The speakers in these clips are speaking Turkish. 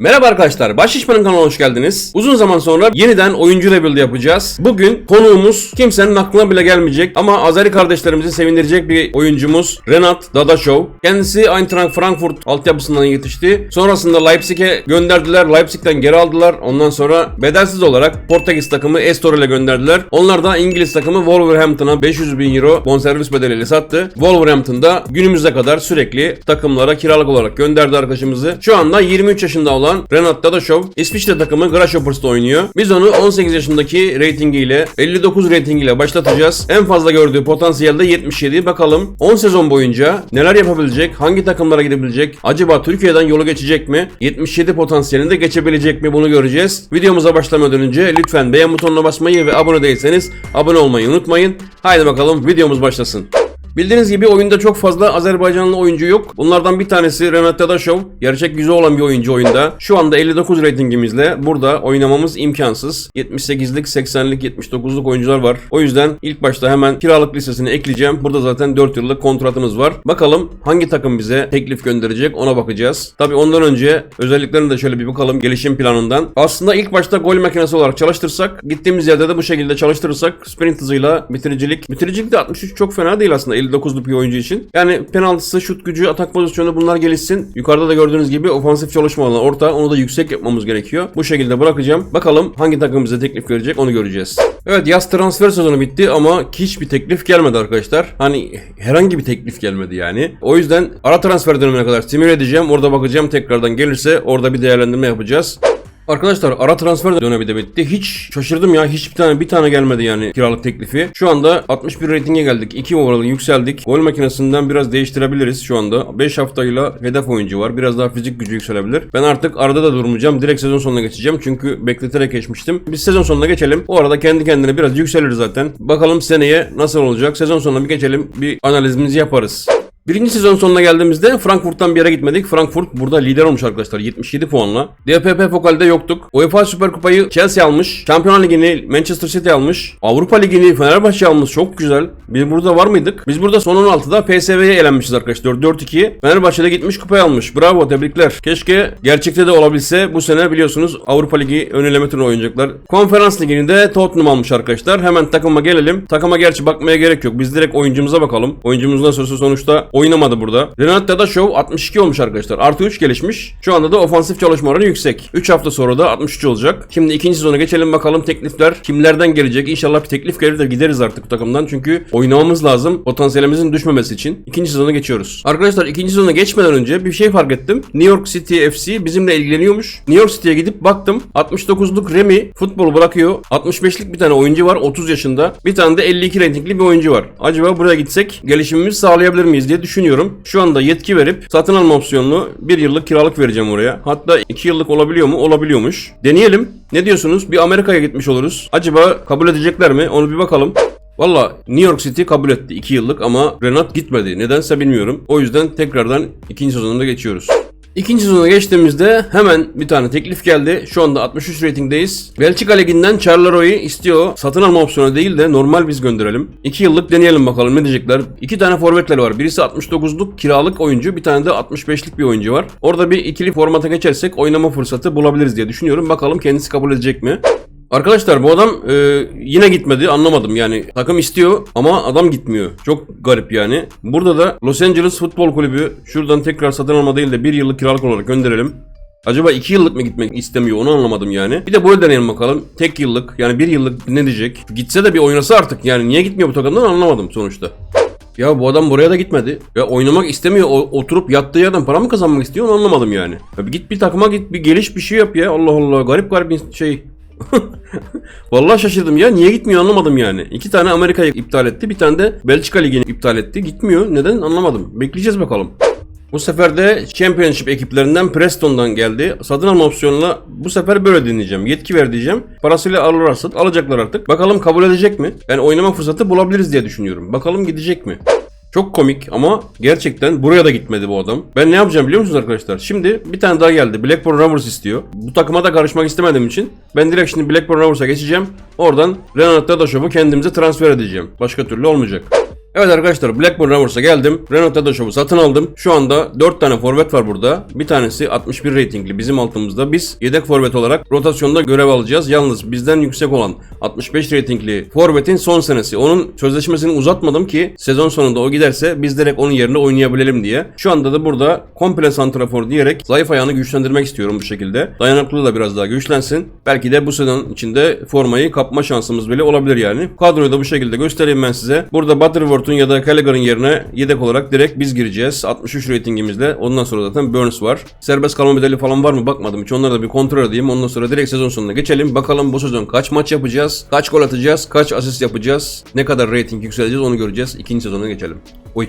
Merhaba arkadaşlar, Başşişman'ın kanalına hoş geldiniz. Uzun zaman sonra yeniden oyuncu rebuild yapacağız. Bugün konuğumuz kimsenin aklına bile gelmeyecek ama Azeri kardeşlerimizi sevindirecek bir oyuncumuz Renat Dadashov. Kendisi Eintracht Frankfurt altyapısından yetişti. Sonrasında Leipzig'e gönderdiler. Leipzig'ten geri aldılar. Ondan sonra bedelsiz olarak Portekiz takımı Estor ile gönderdiler. Onlar da İngiliz takımı Wolverhampton'a 500 bin euro bonservis bedeliyle sattı. Wolverhampton'da günümüze kadar sürekli takımlara kiralık olarak gönderdi arkadaşımızı. Şu anda 23 yaşında olan Renat Dadashov İsviçre takımı Grasshoppers'ta oynuyor. Biz onu 18 yaşındaki reytingiyle 59 reytingiyle başlatacağız. En fazla gördüğü potansiyelde 77. Bakalım 10 sezon boyunca neler yapabilecek? Hangi takımlara gidebilecek? Acaba Türkiye'den yolu geçecek mi? 77 potansiyelinde geçebilecek mi? Bunu göreceğiz. Videomuza başlamadan önce lütfen beğen butonuna basmayı ve abone değilseniz abone olmayı unutmayın. Haydi bakalım videomuz başlasın. Bildiğiniz gibi oyunda çok fazla Azerbaycanlı oyuncu yok. Bunlardan bir tanesi Renat Dadashov. Gerçek yüzü olan bir oyuncu oyunda. Şu anda 59 reytingimizle burada oynamamız imkansız. 78'lik, 80'lik, 79'luk oyuncular var. O yüzden ilk başta hemen kiralık listesine ekleyeceğim. Burada zaten 4 yıllık kontratımız var. Bakalım hangi takım bize teklif gönderecek ona bakacağız. Tabi ondan önce özelliklerini de şöyle bir bakalım gelişim planından. Aslında ilk başta gol makinesi olarak çalıştırsak, gittiğimiz yerde de bu şekilde çalıştırırsak sprint hızıyla bitiricilik. Bitiricilik de 63 çok fena değil aslında 59'luk bir oyuncu için. Yani penaltısı, şut gücü, atak pozisyonu bunlar gelişsin. Yukarıda da gördüğünüz gibi ofansif çalışma alanı orta. Onu da yüksek yapmamız gerekiyor. Bu şekilde bırakacağım. Bakalım hangi takım bize teklif verecek onu göreceğiz. Evet yaz transfer sezonu bitti ama hiçbir teklif gelmedi arkadaşlar. Hani herhangi bir teklif gelmedi yani. O yüzden ara transfer dönemine kadar simüle edeceğim. Orada bakacağım tekrardan gelirse orada bir değerlendirme yapacağız. Arkadaşlar ara transfer dönemi de bitti. Hiç şaşırdım ya. Hiçbir tane bir tane gelmedi yani kiralık teklifi. Şu anda 61 reytinge geldik. 2 overall yükseldik. Gol makinesinden biraz değiştirebiliriz şu anda. 5 haftayla hedef oyuncu var. Biraz daha fizik gücü yükselebilir. Ben artık arada da durmayacağım. Direkt sezon sonuna geçeceğim. Çünkü bekleterek geçmiştim. Biz sezon sonuna geçelim. O arada kendi kendine biraz yükselir zaten. Bakalım seneye nasıl olacak. Sezon sonuna bir geçelim. Bir analizimizi yaparız. Birinci sezon sonuna geldiğimizde Frankfurt'tan bir yere gitmedik. Frankfurt burada lider olmuş arkadaşlar 77 puanla. DFP Pokal'de yoktuk. UEFA Süper Kupayı Chelsea almış. Şampiyonlar Ligi'ni Manchester City almış. Avrupa Ligi'ni Fenerbahçe almış. Çok güzel. Biz burada var mıydık? Biz burada son 16'da PSV'ye elenmişiz arkadaşlar. 4-4-2. Fenerbahçe'de gitmiş kupayı almış. Bravo tebrikler. Keşke gerçekte de olabilse bu sene biliyorsunuz Avrupa Ligi ön eleme turuna oynayacaklar. Konferans Ligi'ni de Tottenham almış arkadaşlar. Hemen takıma gelelim. Takıma gerçi bakmaya gerek yok. Biz direkt oyuncumuza bakalım. Oyuncumuz nasılsa sonuçta oynamadı burada. Renat Dadashov 62 olmuş arkadaşlar. Artı 3 gelişmiş. Şu anda da ofansif çalışma oranı yüksek. 3 hafta sonra da 63 olacak. Şimdi ikinci sezona geçelim bakalım teklifler kimlerden gelecek. İnşallah bir teklif gelir de gideriz artık bu takımdan. Çünkü oynamamız lazım potansiyelimizin düşmemesi için. İkinci sezona geçiyoruz. Arkadaşlar ikinci sezona geçmeden önce bir şey fark ettim. New York City FC bizimle ilgileniyormuş. New York City'ye gidip baktım. 69'luk Remy futbol bırakıyor. 65'lik bir tane oyuncu var 30 yaşında. Bir tane de 52 reytingli bir oyuncu var. Acaba buraya gitsek gelişimimizi sağlayabilir miyiz diye düşünüyorum. Şu anda yetki verip satın alma opsiyonlu bir yıllık kiralık vereceğim oraya. Hatta 2 yıllık olabiliyor mu? Olabiliyormuş. Deneyelim. Ne diyorsunuz? Bir Amerika'ya gitmiş oluruz. Acaba kabul edecekler mi? Onu bir bakalım. Valla New York City kabul etti 2 yıllık ama Renat gitmedi. Nedense bilmiyorum. O yüzden tekrardan ikinci sezonunda geçiyoruz. İkinci sezona geçtiğimizde hemen bir tane teklif geldi. Şu anda 63 reytingdeyiz. Belçika Ligi'nden Charleroi istiyor. Satın alma opsiyonu değil de normal biz gönderelim. 2 yıllık deneyelim bakalım ne diyecekler. İki tane forvetleri var. Birisi 69'luk kiralık oyuncu. Bir tane de 65'lik bir oyuncu var. Orada bir ikili formata geçersek oynama fırsatı bulabiliriz diye düşünüyorum. Bakalım kendisi kabul edecek mi? Arkadaşlar bu adam e, yine gitmedi anlamadım yani takım istiyor ama adam gitmiyor. Çok garip yani. Burada da Los Angeles Futbol Kulübü şuradan tekrar satın alma değil de bir yıllık kiralık olarak gönderelim. Acaba 2 yıllık mı gitmek istemiyor onu anlamadım yani. Bir de böyle deneyelim bakalım. Tek yıllık yani bir yıllık ne diyecek? Gitse de bir oynasa artık yani niye gitmiyor bu takımdan anlamadım sonuçta. Ya bu adam buraya da gitmedi. Ya oynamak istemiyor. O- oturup yattığı yerden para mı kazanmak istiyor onu anlamadım yani. Ya bir git bir takıma git bir geliş bir şey yap ya. Allah Allah garip garip şey. Vallahi şaşırdım ya. Niye gitmiyor anlamadım yani. İki tane Amerika'yı iptal etti. Bir tane de Belçika Ligi'ni iptal etti. Gitmiyor. Neden anlamadım. Bekleyeceğiz bakalım. Bu sefer de Championship ekiplerinden Preston'dan geldi. Satın alma opsiyonuna bu sefer böyle dinleyeceğim. Yetki ver diyeceğim. Parasıyla alırlarsa alacaklar artık. Bakalım kabul edecek mi? Ben oynama fırsatı bulabiliriz diye düşünüyorum. Bakalım gidecek mi? Çok komik ama gerçekten buraya da gitmedi bu adam. Ben ne yapacağım biliyor musunuz arkadaşlar? Şimdi bir tane daha geldi. Blackburn Rovers istiyor. Bu takıma da karışmak istemediğim için ben direkt şimdi Blackburn Rovers'a geçeceğim. Oradan Renat Dadashov'u kendimize transfer edeceğim. Başka türlü olmayacak. Evet arkadaşlar Blackburn Rovers'a geldim. Renault Dadashow'u satın aldım. Şu anda 4 tane forvet var burada. Bir tanesi 61 reytingli bizim altımızda. Biz yedek forvet olarak rotasyonda görev alacağız. Yalnız bizden yüksek olan 65 reytingli forvetin son senesi. Onun sözleşmesini uzatmadım ki sezon sonunda o giderse biz direkt onun yerine oynayabilelim diye. Şu anda da burada komple santrafor diyerek zayıf ayağını güçlendirmek istiyorum bu şekilde. Dayanıklılığı da biraz daha güçlensin. Belki de bu sezon içinde formayı kapma şansımız bile olabilir yani. Kadroyu da bu şekilde göstereyim ben size. Burada Butterworth'un ya da Gallagher'ın yerine yedek olarak direkt biz gireceğiz. 63 reytingimizle. Ondan sonra zaten Burns var. Serbest kalma bedeli falan var mı bakmadım hiç. Onları da bir kontrol edeyim. Ondan sonra direkt sezon sonuna geçelim. Bakalım bu sezon kaç maç yapacağız? Kaç gol atacağız? Kaç asist yapacağız? Ne kadar reyting yükseleceğiz onu göreceğiz. İkinci sezona geçelim. Oy.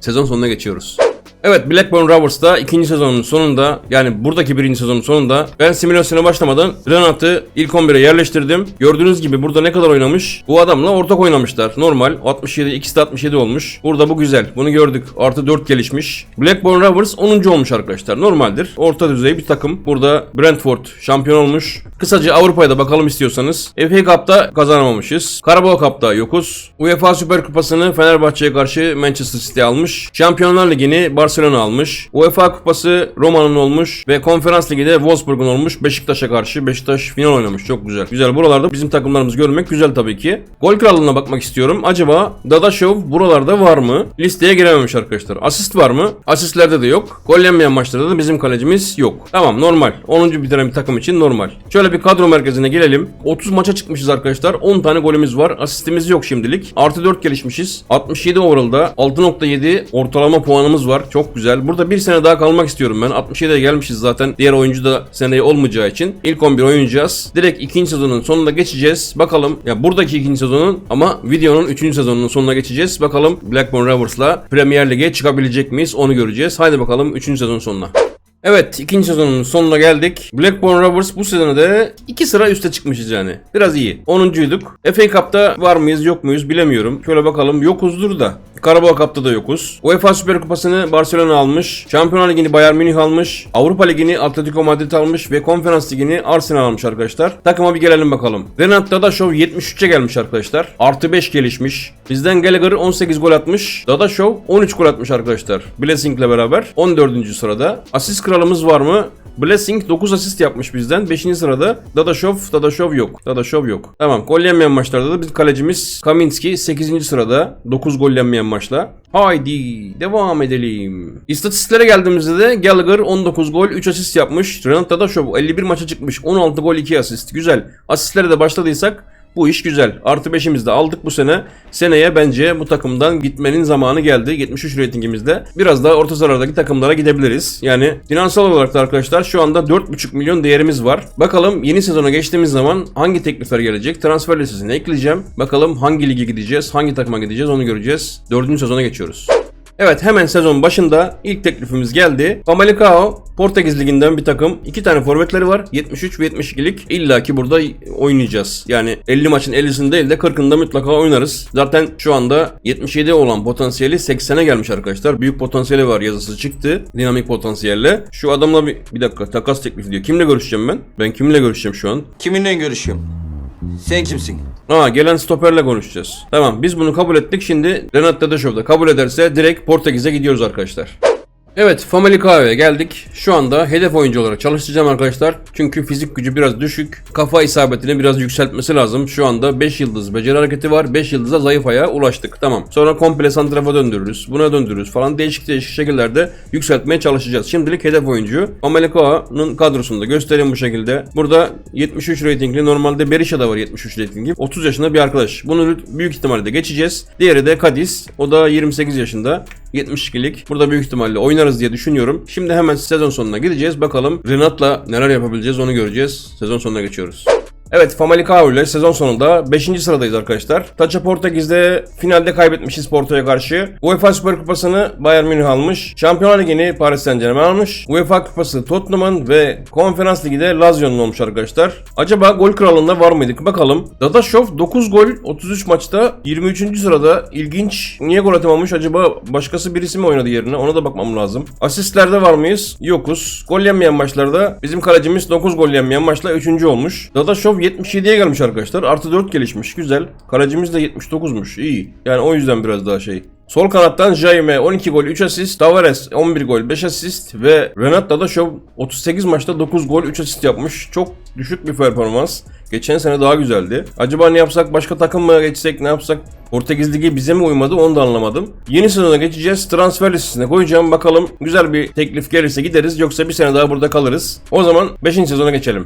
Sezon sonuna geçiyoruz. Evet Blackburn Rovers'ta ikinci sezonun sonunda yani buradaki birinci sezonun sonunda ben simülasyona başlamadan Renat'ı ilk 11'e yerleştirdim. Gördüğünüz gibi burada ne kadar oynamış? Bu adamla ortak oynamışlar. Normal 67 ikisi de 67 olmuş. Burada bu güzel. Bunu gördük. Artı 4 gelişmiş. Blackburn Rovers 10. olmuş arkadaşlar. Normaldir. Orta düzey bir takım. Burada Brentford şampiyon olmuş. Kısaca Avrupa'ya da bakalım istiyorsanız. FA Cup'ta kazanamamışız. Carabao Cup'ta yokuz. UEFA Süper Kupası'nı Fenerbahçe'ye karşı Manchester City almış. Şampiyonlar Ligi'ni Barcelona almış. UEFA Kupası Roma'nın olmuş ve Konferans Ligi'de Wolfsburg'un olmuş. Beşiktaş'a karşı Beşiktaş final oynamış. Çok güzel. Güzel. Buralarda bizim takımlarımızı görmek güzel tabii ki. Gol krallığına bakmak istiyorum. Acaba Dadashov buralarda var mı? Listeye girememiş arkadaşlar. Asist var mı? Asistlerde de yok. Gol yenmeyen maçlarda da bizim kalecimiz yok. Tamam normal. 10. bitiren bir takım için normal. Şöyle bir kadro merkezine gelelim. 30 maça çıkmışız arkadaşlar. 10 tane golümüz var. Asistimiz yok şimdilik. Artı 4 gelişmişiz. 67 overall'da 6.7 ortalama puanımız var. Çok güzel. Burada bir sene daha kalmak istiyorum ben. 67'ye gelmişiz zaten. Diğer oyuncu da seneye olmayacağı için. İlk 11 oynayacağız. Direkt ikinci sezonun sonuna geçeceğiz. Bakalım ya buradaki ikinci sezonun ama videonun üçüncü sezonunun sonuna geçeceğiz. Bakalım Blackburn Rovers'la Premier Lig'e çıkabilecek miyiz onu göreceğiz. Haydi bakalım üçüncü sezon sonuna. Evet ikinci sezonun sonuna geldik. Blackburn Rovers bu sezonu da iki sıra üste çıkmışız yani. Biraz iyi. 10'uncuyduk. FA Cup'ta var mıyız yok muyuz bilemiyorum. Şöyle bakalım yokuzdur da. Carabao Cup'ta da yokuz. UEFA Süper Kupası'nı Barcelona almış. Şampiyonlar Ligi'ni Bayern Münih almış. Avrupa Ligi'ni Atletico Madrid almış ve Konferans Ligi'ni Arsenal almış arkadaşlar. Takıma bir gelelim bakalım. Renat Dadashov 73'e gelmiş arkadaşlar. Artı 5 gelişmiş. Bizden Gallagher 18 gol atmış. Dadashov 13 gol atmış arkadaşlar. Blessing'le beraber 14. sırada. Asist kralımız var mı? Blessing 9 asist yapmış bizden. 5. sırada Dadashov, Dadashov yok. Dadashov yok. Tamam. Gol yenmeyen maçlarda da biz kalecimiz Kaminski 8. sırada. 9 gol yenmeyen maçla. Haydi devam edelim. İstatistiklere geldiğimizde de Gallagher 19 gol 3 asist yapmış. Renat Dadashov 51 maça çıkmış. 16 gol 2 asist. Güzel. Asistlere de başladıysak bu iş güzel. Artı 5'imizi de aldık bu sene. Seneye bence bu takımdan gitmenin zamanı geldi. 73 reytingimizde. Biraz daha orta sıralardaki takımlara gidebiliriz. Yani finansal olarak da arkadaşlar şu anda 4,5 milyon değerimiz var. Bakalım yeni sezona geçtiğimiz zaman hangi teklifler gelecek? Transfer listesine ekleyeceğim. Bakalım hangi lige gideceğiz, hangi takıma gideceğiz onu göreceğiz. Dördüncü sezona geçiyoruz. Evet hemen sezon başında ilk teklifimiz geldi. Famalicão Portekiz liginden bir takım. iki tane forvetleri var. 73 ve 72'lik. İlla ki burada oynayacağız. Yani 50 maçın 50'sini değil de 40'ında mutlaka oynarız. Zaten şu anda 77 olan potansiyeli 80'e gelmiş arkadaşlar. Büyük potansiyeli var yazısı çıktı. Dinamik potansiyelle. Şu adamla bir, bir dakika takas teklifi diyor. Kimle görüşeceğim ben? Ben kimle görüşeceğim şu an? Kiminle görüşüyorum? Sen kimsin? Aa gelen stoperle konuşacağız. Tamam biz bunu kabul ettik. Şimdi Renat Dadashov da kabul ederse direkt Portekiz'e gidiyoruz arkadaşlar. Evet Famalicão'ya geldik. Şu anda hedef oyuncu olarak çalışacağım arkadaşlar. Çünkü fizik gücü biraz düşük. Kafa isabetini biraz yükseltmesi lazım. Şu anda 5 yıldız beceri hareketi var. 5 yıldıza zayıf ayağa ulaştık. Tamam. Sonra komple santrafa döndürürüz. Buna döndürürüz falan. Değişik değişik şekillerde yükseltmeye çalışacağız. Şimdilik hedef oyuncu. Famalicão'nun kadrosunu da göstereyim bu şekilde. Burada 73 reytingli. Normalde Berisha'da var 73 reytingli. 30 yaşında bir arkadaş. Bunu büyük ihtimalle geçeceğiz. Diğeri de Cadiz. O da 28 yaşında. 72'lik. Burada büyük ihtimalle oynarız diye düşünüyorum. Şimdi hemen sezon sonuna gideceğiz. Bakalım Renat'la neler yapabileceğiz onu göreceğiz. Sezon sonuna geçiyoruz. Evet Famalicão ile sezon sonunda 5. sıradayız arkadaşlar. Taça Portekiz'de finalde kaybetmişiz Porto'ya karşı. UEFA Süper Kupası'nı Bayern Münih almış. Şampiyonlar Ligi'ni Paris Saint Germain almış. UEFA Kupası Tottenham'ın ve Konferans Ligi'de Lazio'nun olmuş arkadaşlar. Acaba gol kralında var mıydık? Bakalım. Dadashov 9 gol 33 maçta 23. sırada. İlginç. Niye gol atamamış? Acaba başkası birisi mi oynadı yerine? Ona da bakmam lazım. Asistlerde var mıyız? Yokuz. Gol yenmeyen maçlarda bizim kalecimiz 9 gol yenmeyen maçla 3. olmuş. Dadashov Show 77'ye gelmiş arkadaşlar. Artı 4 gelişmiş. Güzel. Kalecimiz de 79'muş. İyi. Yani o yüzden biraz daha şey. Sol kanattan Jaime 12 gol 3 asist, Tavares 11 gol 5 asist ve Renat Dadashov 38 maçta 9 gol 3 asist yapmış. Çok düşük bir performans. Geçen sene daha güzeldi. Acaba ne yapsak başka takım mı geçsek ne yapsak? Portekiz Ligi bize mi uymadı onu da anlamadım. Yeni sezona geçeceğiz. Transfer listesine koyacağım. Bakalım güzel bir teklif gelirse gideriz. Yoksa bir sene daha burada kalırız. O zaman 5. sezona geçelim.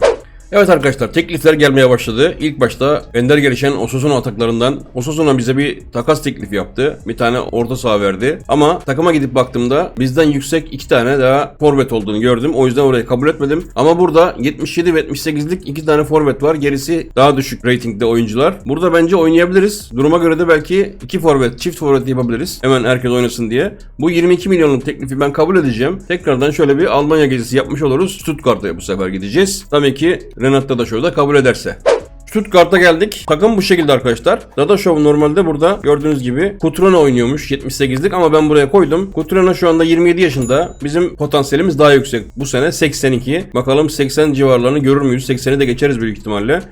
Evet arkadaşlar teklifler gelmeye başladı. İlk başta ender gelişen Osasuna ataklarından Osasuna bize bir takas teklifi yaptı. Bir tane orta saha verdi. Ama takıma gidip baktığımda bizden yüksek iki tane daha forvet olduğunu gördüm. O yüzden orayı kabul etmedim. Ama burada 77 ve 78'lik iki tane forvet var. Gerisi daha düşük ratingde oyuncular. Burada bence oynayabiliriz. Duruma göre de belki iki forvet, çift forvet yapabiliriz. Hemen herkes oynasın diye. Bu 22 milyonluk teklifi ben kabul edeceğim. Tekrardan şöyle bir Almanya gezisi yapmış oluruz. Stuttgart'a bu sefer gideceğiz. Tabii ki Renat Dadashov da kabul ederse. Stuttgart'a geldik. Takım bu şekilde arkadaşlar. Dadashov normalde burada gördüğünüz gibi Kutrona oynuyormuş 78'lik ama ben buraya koydum. Kutrona şu anda 27 yaşında. Bizim potansiyelimiz daha yüksek. Bu sene 82. Bakalım 80 civarlarını görür müyüz? 80'i de geçeriz büyük ihtimalle.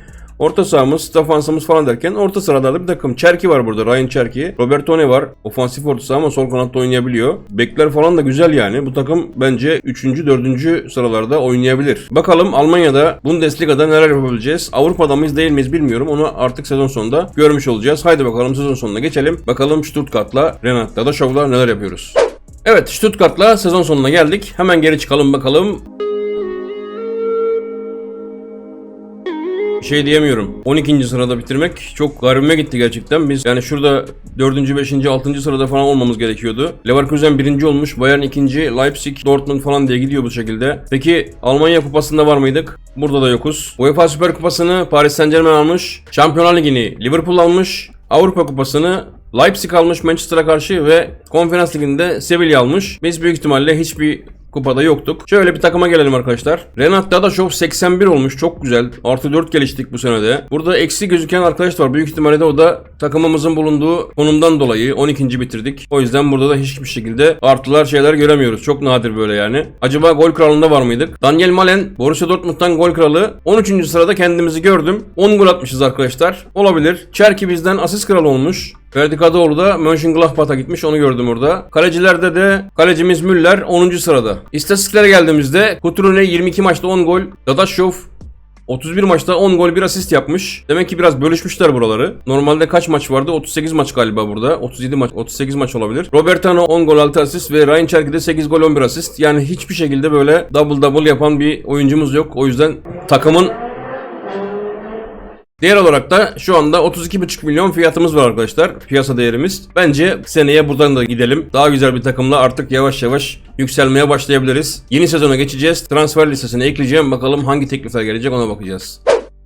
Orta sahamız, defansımız falan derken orta sıralarda bir takım. Çerki var burada. Ryan Çerki. Robertone var. Ofansif orta saha ama sol kanatta oynayabiliyor. Bekler falan da güzel yani. Bu takım bence 3. 4. sıralarda oynayabilir. Bakalım Almanya'da Bundesliga'da neler yapabileceğiz. Avrupa'da mıyız değil miyiz bilmiyorum. Onu artık sezon sonunda görmüş olacağız. Haydi bakalım sezon sonuna geçelim. Bakalım Stuttgart'la Renat Dadashov'la neler yapıyoruz. Evet Stuttgart'la sezon sonuna geldik. Hemen geri çıkalım bakalım. Şey diyemiyorum. 12. sırada bitirmek çok garibime gitti gerçekten. Biz yani şurada 4. 5. 6. sırada falan olmamız gerekiyordu. Leverkusen 1. olmuş, Bayern 2. Leipzig, Dortmund falan diye gidiyor bu şekilde. Peki Almanya kupasında var mıydık? Burada da yokuz. UEFA Süper Kupası'nı Paris Saint Germain almış. Şampiyonlar Ligi'ni Liverpool almış. Avrupa Kupası'nı Leipzig almış Manchester'a karşı ve Konferans Ligi'nde Sevilla almış. Biz büyük ihtimalle hiçbir kupada yoktuk. Şöyle bir takıma gelelim arkadaşlar. Renat Dadashov 81 olmuş. Çok güzel. Artı 4 geliştik bu senede. Burada eksi gözüken arkadaş var. Büyük ihtimalle de o da takımımızın bulunduğu konumdan dolayı 12. bitirdik. O yüzden burada da hiçbir şekilde artılar şeyler göremiyoruz. Çok nadir böyle yani. Acaba gol kralında var mıydık? Daniel Malen Borussia Dortmund'dan gol kralı. 13. sırada kendimizi gördüm. 10 gol atmışız arkadaşlar. Olabilir. Çerki bizden asist kralı olmuş. Ferdi Kadıoğlu da Mönchengladbach'a gitmiş onu gördüm orada. Kalecilerde de kalecimiz Müller 10. sırada. İstatistiklere geldiğimizde Kutrune 22 maçta 10 gol, Dadashov 31 maçta 10 gol 1 asist yapmış. Demek ki biraz bölüşmüşler buraları. Normalde kaç maç vardı? 38 maç galiba burada. 37 maç, 38 maç olabilir. Robertano 10 gol 6 asist ve Ryan Cherky de 8 gol 11 asist. Yani hiçbir şekilde böyle double double yapan bir oyuncumuz yok. O yüzden takımın Diğer olarak da şu anda 32,5 milyon fiyatımız var arkadaşlar. Piyasa değerimiz. Bence seneye buradan da gidelim. Daha güzel bir takımla artık yavaş yavaş yükselmeye başlayabiliriz. Yeni sezona geçeceğiz. Transfer listesine ekleyeceğim. Bakalım hangi teklifler gelecek ona bakacağız.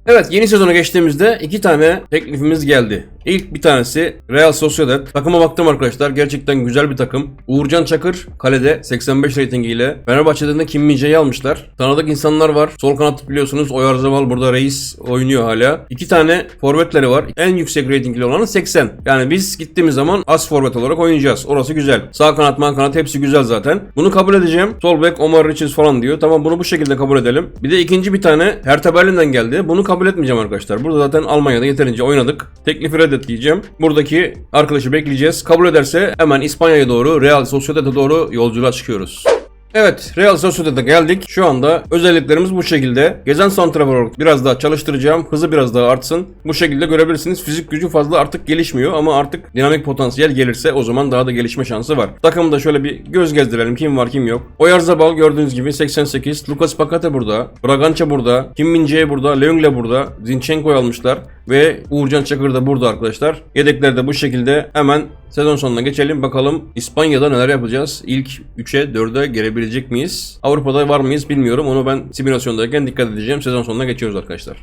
Evet yeni sezona geçtiğimizde iki tane teklifimiz geldi. İlk bir tanesi Real Sociedad. Takıma baktım arkadaşlar. Gerçekten güzel bir takım. Uğurcan Çakır kalede 85 reytingiyle. Fenerbahçe'den de Kim Min-jae'yi almışlar. Tanıdık insanlar var. Sol kanat biliyorsunuz Oyarzaval burada reis oynuyor hala. İki tane forvetleri var. En yüksek reytingli olanı 80. Yani biz gittiğimiz zaman az forvet olarak oynayacağız. Orası güzel. Sağ kanat, man kanat hepsi güzel zaten. Bunu kabul edeceğim. Sol bek Omar Richards falan diyor. Tamam bunu bu şekilde kabul edelim. Bir de ikinci bir tane Hertha Berlin'den geldi. Bunu kabul etmeyeceğim arkadaşlar. Burada zaten Almanya'da yeterince oynadık. Teklifi reddet diyeceğim. Buradaki arkadaşı bekleyeceğiz. Kabul ederse hemen İspanya'ya doğru Real Sociedad'a doğru yolculuğa çıkıyoruz. Evet, Real Sociedad'a geldik. Şu anda özelliklerimiz bu şekilde. Gezen santrafor olarak biraz daha çalıştıracağım. Hızı biraz daha artsın. Bu şekilde görebilirsiniz. Fizik gücü fazla artık gelişmiyor ama artık dinamik potansiyel gelirse o zaman daha da gelişme şansı var. Takımda şöyle bir göz gezdirelim. Kim var kim yok. Oyarzabal gördüğünüz gibi 88. Lucas Pakate burada. Bragança burada. Kim Min-jae burada. Leungle burada. Zinchenko'yu almışlar. Ve Uğurcan Çakır da burada arkadaşlar. Yedekler de bu şekilde hemen sezon sonuna geçelim. Bakalım İspanya'da neler yapacağız? İlk 3'e 4'e gelebilecek miyiz? Avrupa'da var mıyız bilmiyorum. Onu ben simülasyondayken dikkat edeceğim. Sezon sonuna geçiyoruz arkadaşlar.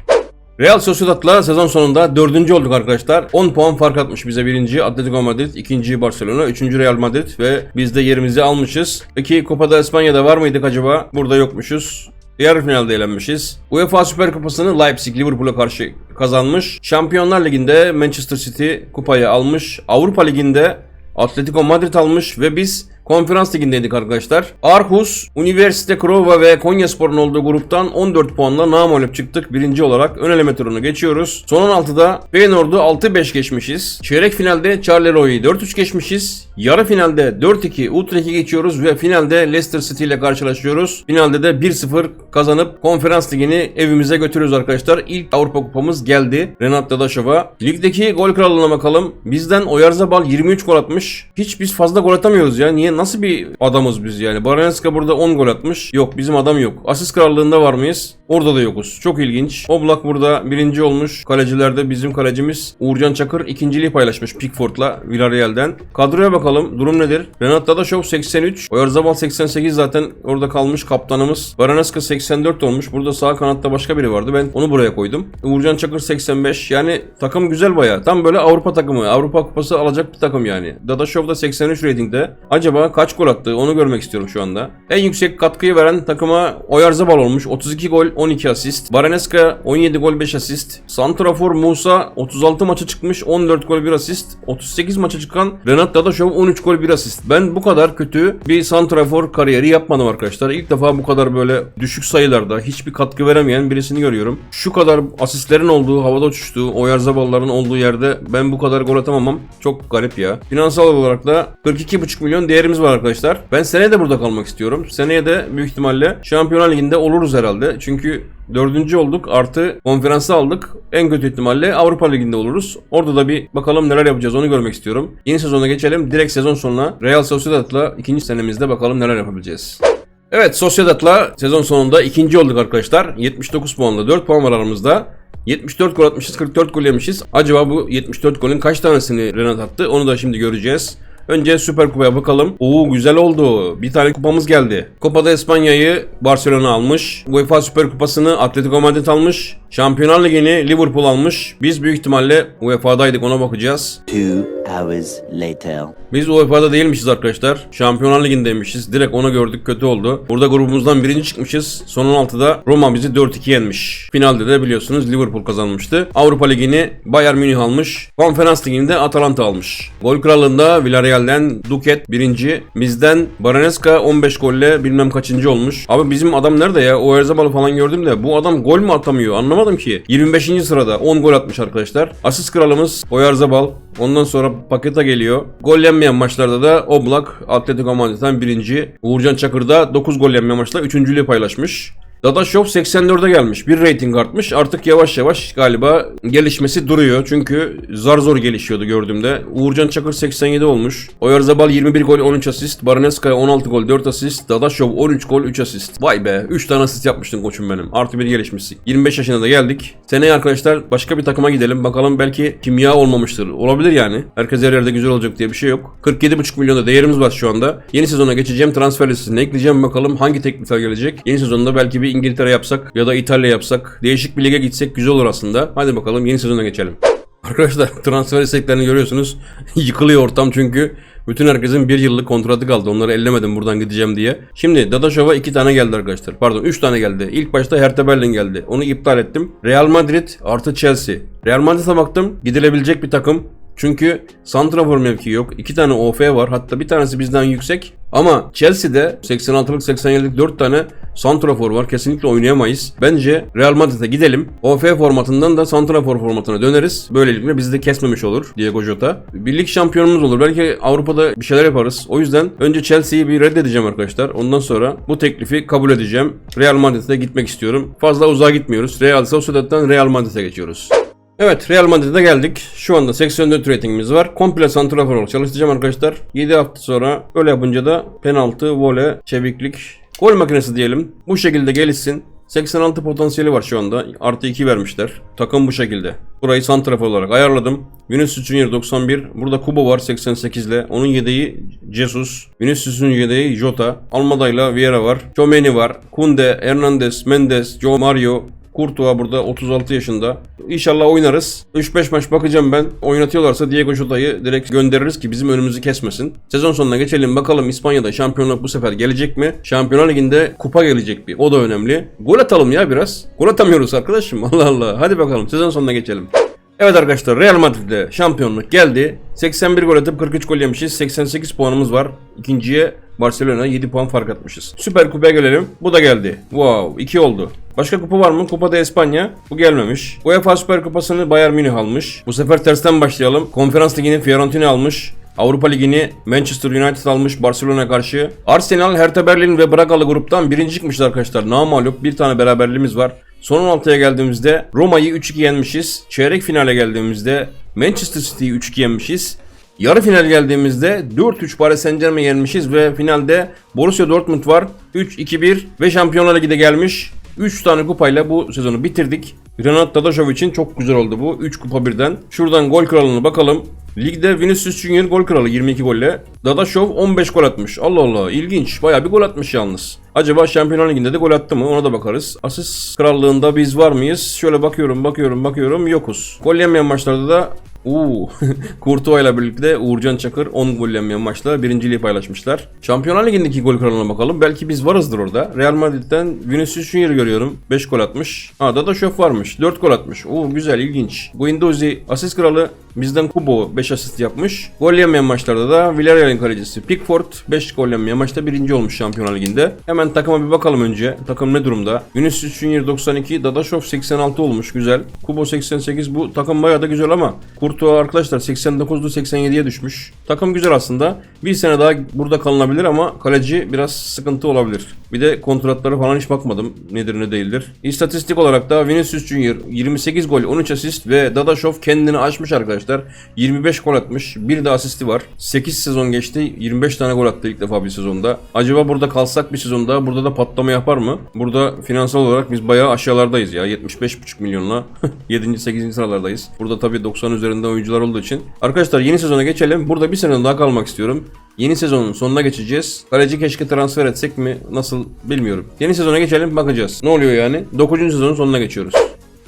Real Sociedad'la sezon sonunda dördüncü olduk arkadaşlar. 10 puan fark atmış bize birinci Atletico Madrid, ikinci Barcelona, üçüncü Real Madrid ve biz de yerimizi almışız. Peki Copa İspanya'da var mıydık acaba? Burada yokmuşuz. Yarı finalde elenmişiz. UEFA Süper Kupası'nı Leipzig Liverpool'a karşı kazanmış. Şampiyonlar Ligi'nde Manchester City kupayı almış. Avrupa Ligi'nde Atletico Madrid almış ve biz Konferans ligindeydik arkadaşlar. Arhus, Üniversite Krova ve Konyaspor'un olduğu gruptan 14 puanla namalip çıktık birinci olarak. Ön eleme turunu geçiyoruz. Son 16'da Feyenoord'u 6-5 geçmişiz. Çeyrek finalde Charleroi 4-3 geçmişiz. Yarı finalde 4-2 Utrecht'i geçiyoruz ve finalde Leicester City ile karşılaşıyoruz. Finalde de 1-0 kazanıp konferans ligini evimize götürüyoruz arkadaşlar. İlk Avrupa kupamız geldi Renat Dadaşov'a. Ligdeki gol krallığına bakalım. Bizden Oyarzabal 23 gol atmış. Hiç biz fazla gol atamıyoruz ya. Niye? Nasıl bir adamız biz yani? Baranska burada 10 gol atmış. Yok bizim adam yok. Asist krallığında var mıyız? Orada da yokuz. Çok ilginç. Oblak burada birinci olmuş. Kalecilerde bizim kalecimiz Uğurcan Çakır ikinciliği paylaşmış Pickford'la Villarreal'den. Kadroya bakalım. Durum nedir? Renat Dadaşov 83. Oyarzabal 88 zaten orada kalmış kaptanımız. Baranska 84 olmuş. Burada sağ kanatta başka biri vardı. Ben onu buraya koydum. Uğurcan Çakır 85. Yani takım güzel baya. Tam böyle Avrupa takımı. Avrupa kupası alacak bir takım yani. Dadaşov da 83 ratingde. Acaba kaç gol attı? Onu görmek istiyorum şu anda. En yüksek katkıyı veren takıma Oyarzabal olmuş. 32 gol 12 asist. Baraneska 17 gol 5 asist. Santrafor Musa 36 maça çıkmış 14 gol 1 asist. 38 maça çıkan Renat Dadaşov 13 gol 1 asist. Ben bu kadar kötü bir santrafor kariyeri yapmadım arkadaşlar. İlk defa bu kadar böyle düşük sayılarda hiçbir katkı veremeyen birisini görüyorum. Şu kadar asistlerin olduğu, havada uçuştuğu, Oyarzabalların olduğu yerde ben bu kadar gol atamamam. Çok garip ya. Finansal olarak da 42,5 milyon değerimiz var arkadaşlar. Ben seneye de burada kalmak istiyorum. Seneye de büyük ihtimalle Şampiyonlar Ligi'nde oluruz herhalde. Çünkü Dördüncü olduk artı konferansı aldık. En kötü ihtimalle Avrupa Ligi'nde oluruz. Orada da bir bakalım neler yapacağız onu görmek istiyorum. Yeni sezona geçelim. Direkt sezon sonuna Real Sociedad'la ikinci senemizde bakalım neler yapabileceğiz. Evet Sociedad'la sezon sonunda ikinci olduk arkadaşlar. 79 puanla 4 puan var aramızda. 74 gol atmışız 44 gol yemişiz. Acaba bu 74 golün kaç tanesini Renat attı onu da şimdi göreceğiz. Önce Süper Kupa'ya bakalım. Oo güzel oldu. Bir tane kupamız geldi. Copa İspanya'yı Barcelona almış. UEFA Süper Kupası'nı Atletico Madrid almış. Şampiyonlar Ligi'ni Liverpool almış. Biz büyük ihtimalle UEFA'daydık ona bakacağız. Two hours later. Biz UEFA'da değilmişiz arkadaşlar. Şampiyonlar Ligi'ndeymişiz. Direkt onu gördük kötü oldu. Burada grubumuzdan birinci çıkmışız. Son 16'da Roma bizi 4-2 yenmiş. Finalde de biliyorsunuz Liverpool kazanmıştı. Avrupa Ligi'ni Bayern Münih almış. Konferans Ligi'ni de Atalanta almış. Gol krallığında Villarreal'den Duket birinci. Bizden Baraneska 15 golle bilmem kaçıncı olmuş. Abi bizim adam nerede ya? O Erzabal'ı falan gördüm de bu adam gol mü atamıyor? Anlamadım ki. 25. sırada 10 gol atmış arkadaşlar. Asist kralımız Oyarzabal. Ondan sonra Paketa geliyor. Gol yenmeyen maçlarda da Oblak Atletico Madrid'den birinci. Uğurcan Çakır da 9 gol yenmeyen maçta üçüncülüğü paylaşmış. Dadaşov 84'e gelmiş. Bir rating artmış. Artık yavaş yavaş galiba gelişmesi duruyor. Çünkü zar zor gelişiyordu gördüğümde. Uğurcan Çakır 87 olmuş. Oyarzabal 21 gol 13 asist. Baraneskaya 16 gol 4 asist. Dadaşov 13 gol 3 asist. Vay be 3 tane asist yapmıştın koçum benim. Artı bir gelişmişsin. 25 yaşına da geldik. Seneye arkadaşlar başka bir takıma gidelim. Bakalım belki kimya olmamıştır. Olabilir yani. Herkes her yerde güzel olacak diye bir şey yok. 47,5 milyonda değerimiz var şu anda. Yeni sezona geçeceğim. Transfer listesine ekleyeceğim. Bakalım hangi teklifler gelecek. Yeni sezonda belki bir İngiltere yapsak ya da İtalya yapsak. Değişik bir lige gitsek güzel olur aslında. Hadi bakalım yeni sezona geçelim. Arkadaşlar transfer isteklerini görüyorsunuz. Yıkılıyor ortam çünkü bütün herkesin bir yıllık kontratı kaldı. Onları ellemedim buradan gideceğim diye. Şimdi Dadaşov'a iki tane geldi arkadaşlar. Pardon üç tane geldi. İlk başta Hertha Berlin geldi. Onu iptal ettim. Real Madrid artı Chelsea. Real Madrid'e baktım. Gidilebilecek bir takım. Çünkü santrafor mevkii yok. İki tane OF var. Hatta bir tanesi bizden yüksek. Ama Chelsea'de 86'lık 87'lik 4 tane santrafor var. Kesinlikle oynayamayız. Bence Real Madrid'e gidelim. OF formatından da santrafor formatına döneriz. Böylelikle bizi de kesmemiş olur Diego Jota. Birlik şampiyonumuz olur. Belki Avrupa'da bir şeyler yaparız. O yüzden önce Chelsea'yi bir reddedeceğim arkadaşlar. Ondan sonra bu teklifi kabul edeceğim. Real Madrid'e gitmek istiyorum. Fazla uzağa gitmiyoruz. Real Sociedad'dan Real Madrid'e geçiyoruz. Evet Real Madrid'e geldik. Şu anda 84 ratingimiz var. Komple santrafor olarak çalıştıracağım arkadaşlar. 7 hafta sonra öyle yapınca da penaltı, vole, çeviklik, gol makinesi diyelim. Bu şekilde gelişsin. 86 potansiyeli var şu anda. Artı 2 vermişler. Takım bu şekilde. Burayı santrafor olarak ayarladım. Vinicius Junior 91. Burada Kubo var 88 ile. Onun yedeği Jesus. Vinicius'un yedeği Jota. Almada ile Vieira var. Chomeni var. Kunde, Hernandez, Mendes, Joe Mario, Courtois burada 36 yaşında. İnşallah oynarız. 3-5 maç bakacağım ben. Oynatıyorlarsa Diego Jota'yı direkt göndeririz ki bizim önümüzü kesmesin. Sezon sonuna geçelim bakalım İspanya'da şampiyonluk bu sefer gelecek mi? Şampiyonlar Ligi'nde kupa gelecek bir. O da önemli. Gol atalım ya biraz. Gol atamıyoruz arkadaşım. Allah Allah. Hadi bakalım sezon sonuna geçelim. Evet arkadaşlar Real Madrid'de şampiyonluk geldi. 81 gol atıp 43 gol yemişiz. 88 puanımız var. İkinciye Barcelona 7 puan fark atmışız. Süper Kupa'ya gelelim. Bu da geldi. Wow 2 oldu. Başka kupa var mı? Kupada İspanya. Bu gelmemiş. UEFA Süper Kupası'nı Bayern Münih almış. Bu sefer tersten başlayalım. Konferans Ligi'ni Fiorentina almış. Avrupa Ligi'ni Manchester United almış Barcelona karşı. Arsenal, Hertha Berlin ve Bragalı gruptan birinci çıkmışlar arkadaşlar. Namalup bir tane beraberliğimiz var. Son 16'ya geldiğimizde Roma'yı 3-2 yenmişiz. Çeyrek finale geldiğimizde Manchester City'yi 3-2 yenmişiz. Yarı final geldiğimizde 4-3 Paris Saint Germain yenmişiz ve finalde Borussia Dortmund var. 3-2-1 ve Şampiyonlar Ligi'de gelmiş. 3 tane kupayla bu sezonu bitirdik. Renat Dadashov için çok güzel oldu bu. 3 kupa birden. Şuradan gol kralına bakalım. Ligde Vinicius Junior gol kralı 22 golle. Dadashov 15 gol atmış. Allah Allah ilginç. Bayağı bir gol atmış yalnız. Acaba Şampiyonlar Ligi'nde de gol attı mı? Ona da bakarız. Asist krallığında biz var mıyız? Şöyle bakıyorum, bakıyorum, bakıyorum. Yokuz. Gol yemeyen maçlarda da Uuu Kurtuva ile birlikte Uğurcan Çakır 10 gol yemeyen maçta birinciliği paylaşmışlar. Şampiyonlar Ligi'ndeki gol kralına bakalım. Belki biz varızdır orada. Real Madrid'den Vinicius Junior görüyorum. 5 gol atmış. Ha da Şöf varmış. 4 gol atmış. Oo güzel ilginç. Guendouzi asist kralı bizden Kubo 5 asist yapmış. Gol yemeyen maçlarda da Villarreal'in kalecisi Pickford 5 gol yemeyen maçta birinci olmuş Şampiyonlar Ligi'nde. Hemen takıma bir bakalım önce. Takım ne durumda? Vinicius Junior 92, Dadashov 86 olmuş. Güzel. Kubo 88. Bu takım bayağı da güzel ama Kurtuğa arkadaşlar 89'du 87'ye düşmüş. Takım güzel aslında. Bir sene daha burada kalınabilir ama kaleci biraz sıkıntı olabilir. Bir de kontratları falan hiç bakmadım. Nedir ne değildir. İstatistik olarak da Vinicius Junior 28 gol 13 asist ve Dadashov kendini aşmış arkadaşlar. 25 gol atmış. Bir de asisti var. 8 sezon geçti. 25 tane gol attı ilk defa bir sezonda. Acaba burada kalsak bir sezonda burada da patlama yapar mı? Burada finansal olarak biz bayağı aşağılardayız ya. 75,5 milyonla 7. 8. sıralardayız. Burada tabii 90 üzerinde oyuncular olduğu için. Arkadaşlar yeni sezona geçelim. Burada bir sene daha kalmak istiyorum. Yeni sezonun sonuna geçeceğiz. Kaleci keşke transfer etsek mi? Nasıl bilmiyorum. Yeni sezona geçelim bakacağız. Ne oluyor yani? 9. sezonun sonuna geçiyoruz.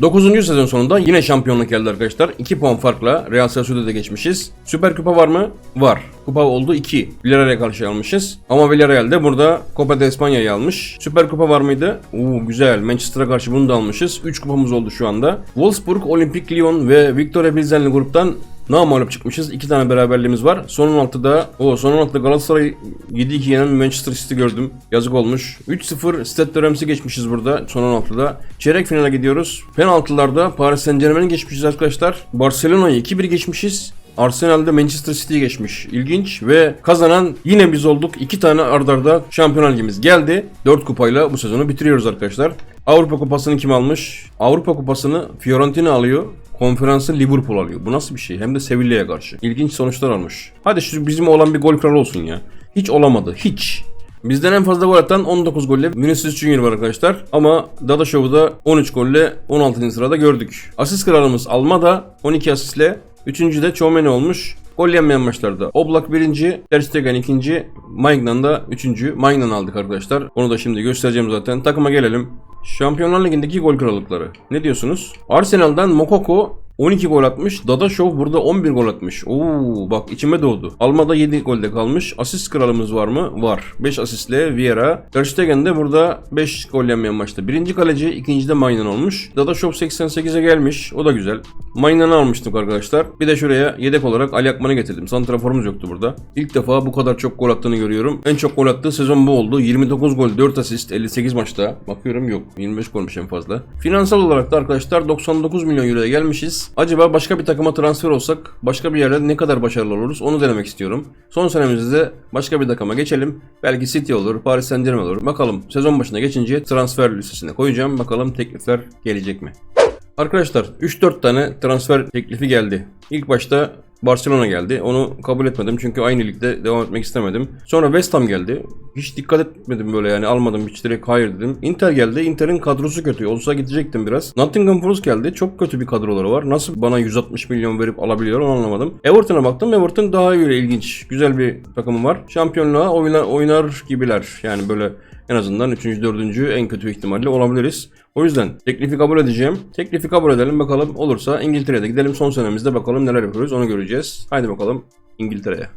9. sezon sonunda yine şampiyonluk geldi arkadaşlar. 2 puan farkla Real Sociedad'da geçmişiz. Süper Kupa var mı? Var. Kupa oldu 2. Villarreal'e karşı almışız. Ama Villarreal de burada Copa de España'yı almış. Süper Kupa var mıydı? Oo güzel. Manchester'a karşı bunu da almışız. 3 kupamız oldu şu anda. Wolfsburg, Olympique Lyon ve Victoria Pilsen'li gruptan Namalup çıkmışız. İki tane beraberliğimiz var. Son 16'da o son 16'da Galatasaray 7-2 yenen Manchester City gördüm. Yazık olmuş. 3-0 Stade de Reimms'i geçmişiz burada son 16'da. Çeyrek finale gidiyoruz. Penaltılarda Paris Saint Germain'i geçmişiz arkadaşlar. Barcelona'yı 2-1 geçmişiz. Arsenal'de Manchester City'yi geçmiş. İlginç ve kazanan yine biz olduk. İki tane ardarda Şampiyonlar Ligimiz geldi. 4 kupayla bu sezonu bitiriyoruz arkadaşlar. Avrupa Kupası'nı kim almış? Avrupa Kupası'nı Fiorentina alıyor. Konferansı Liverpool alıyor. Bu nasıl bir şey? Hem de Sevilla'ya karşı. İlginç sonuçlar almış. Hadi şu bizim olan bir gol kralı olsun ya. Hiç olamadı. Hiç. Bizden en fazla gol atan 19 golle Vinicius Junior var arkadaşlar. Ama Dadashow'u da 13 golle 16. sırada gördük. Asist kralımız Almada 12 asistle. Üçüncü de Chomeni olmuş. Gol yemeyen maçlarda Oblak birinci, Ter Stegen ikinci, Maignan da üçüncü. Maignan aldık arkadaşlar. Onu da şimdi göstereceğim zaten. Takıma gelelim. Şampiyonlar Ligi'ndeki gol krallıkları. Ne diyorsunuz? Arsenal'dan Mokoko 12 gol atmış. Dadashov burada 11 gol atmış. Oo bak içime doğdu. Almada 7 golde kalmış. Asist kralımız var mı? Var. 5 asistle Vieira. Ter Stegen de burada 5 gol yemeyen maçta. Birinci kaleci, ikinci de Maignan olmuş. Dadashov 88'e gelmiş. O da güzel. Magnan'ı almıştık arkadaşlar. Bir de şuraya yedek olarak Ali Akman'ı getirdim. Santraforumuz yoktu burada. İlk defa bu kadar çok gol attığını görüyorum. En çok gol attığı sezon bu oldu. 29 gol, 4 asist, 58 maçta. Bakıyorum yok. 25 golmüş en fazla. Finansal olarak da arkadaşlar 99 milyon euroya gelmişiz. Acaba başka bir takıma transfer olsak başka bir yerde ne kadar başarılı oluruz onu denemek istiyorum. Son senemizde de başka bir takıma geçelim. Belki City olur, Paris Saint Germain olur. Bakalım sezon başına geçince transfer listesine koyacağım. Bakalım teklifler gelecek mi? Arkadaşlar 3-4 tane transfer teklifi geldi. İlk başta Barcelona geldi. Onu kabul etmedim çünkü aynı ligde devam etmek istemedim. Sonra West Ham geldi. Hiç dikkat etmedim böyle yani almadım hiç direkt hayır dedim. Inter geldi. Inter'in kadrosu kötü. Olsa gidecektim biraz. Nottingham Forest geldi. Çok kötü bir kadroları var. Nasıl bana 160 milyon verip alabiliyor onu anlamadım. Everton'a baktım. Everton daha böyle ilginç. Güzel bir takımı var. Şampiyonluğa oynar, oynar gibiler. Yani böyle en azından 3. 4. en kötü ihtimalle olabiliriz. O yüzden teklifi kabul edeceğim. Teklifi kabul edelim bakalım olursa İngiltere'de gidelim son senemizde bakalım neler yapıyoruz onu göreceğiz. Haydi bakalım İngiltere'ye.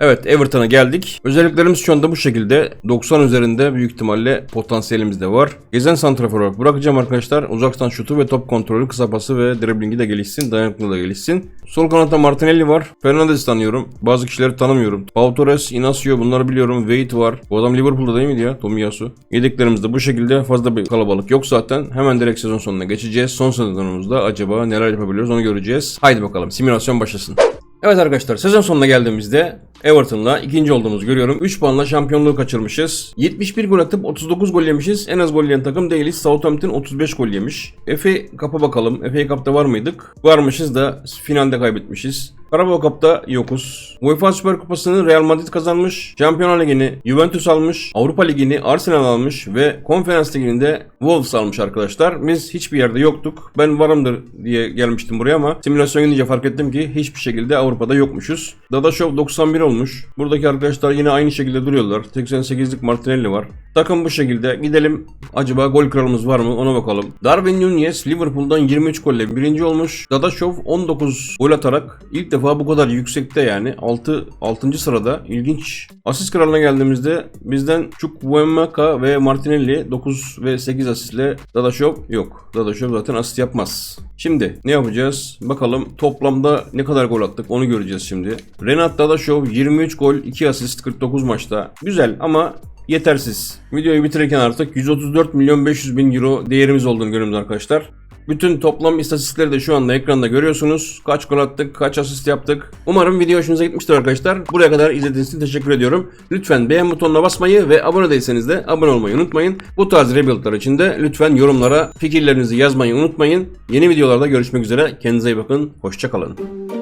Evet Everton'a geldik. Özelliklerimiz şu anda bu şekilde. 90 üzerinde büyük ihtimalle potansiyelimiz de var. Gezen santrafor olarak bırakacağım arkadaşlar. Uzaktan şutu ve top kontrolü, kısa pası ve driblingi de gelişsin. Dayanıklılığı da gelişsin. Sol kanatta Martinelli var. Fernandes tanıyorum. Bazı kişileri tanımıyorum. Pau Torres, Inacio bunları biliyorum. Wade var. Bu adam Liverpool'da değil miydi ya? Tomiyasu. Yedeklerimiz de bu şekilde. Fazla bir kalabalık yok zaten. Hemen direkt sezon sonuna geçeceğiz. Son sezonumuzda acaba neler yapabiliyoruz onu göreceğiz. Haydi bakalım simülasyon başlasın. Evet arkadaşlar sezon sonuna geldiğimizde Everton'la ikinci olduğumuzu görüyorum. 3 puanla şampiyonluğu kaçırmışız. 71 gol atıp 39 gol yemişiz. En az gol yiyen takım değiliz. Southampton 35 gol yemiş. FA Cup'a bakalım. FA Cup'ta var mıydık? Varmışız da finalde kaybetmişiz. Carabao Cup'ta yokuz. UEFA Süper Kupası'nı Real Madrid kazanmış. Şampiyonlar Ligi'ni Juventus almış. Avrupa Ligi'ni Arsenal almış ve Konferans Ligi'ni de Wolves almış arkadaşlar. Biz hiçbir yerde yoktuk. Ben varımdır diye gelmiştim buraya ama simülasyon gidince fark ettim ki hiçbir şekilde Avrupa'da yokmuşuz. Dadashov 91 olmuş. Buradaki arkadaşlar yine aynı şekilde duruyorlar. 88'lik Martinelli var. Takım bu şekilde. Gidelim. Acaba gol kralımız var mı? Ona bakalım. Darwin Nunez Liverpool'dan 23 golle birinci olmuş. Dadashov 19 gol atarak ilk defa bu kadar yüksekte yani 6 6. sırada. İlginç. Asist kralına geldiğimizde bizden Chukwuemeka ve Martinelli 9 ve 8 asistle Dadashov yok. Dadashov zaten asist yapmaz. Şimdi ne yapacağız? Bakalım toplamda ne kadar gol attık onu göreceğiz şimdi. Renat Dadashov 23 gol 2 asist 49 maçta. Güzel ama yetersiz. Videoyu bitirirken artık 134 milyon 500 bin euro değerimiz olduğunu görüyoruz arkadaşlar. Bütün toplam istatistikleri de şu anda ekranda görüyorsunuz. Kaç gol attık, kaç asist yaptık. Umarım video hoşunuza gitmiştir arkadaşlar. Buraya kadar izlediğiniz için teşekkür ediyorum. Lütfen beğen butonuna basmayı ve abone değilseniz de abone olmayı unutmayın. Bu tarz rebuild'lar için de lütfen yorumlara fikirlerinizi yazmayı unutmayın. Yeni videolarda görüşmek üzere. Kendinize iyi bakın. Hoşçakalın.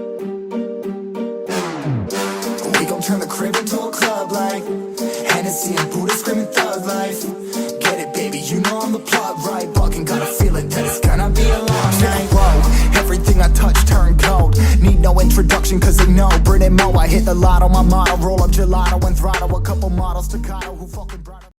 No introduction, cause they know Brit and Mo. I hit the lotto, my motto. Roll up gelato and throttle. A couple models staccato who fuck with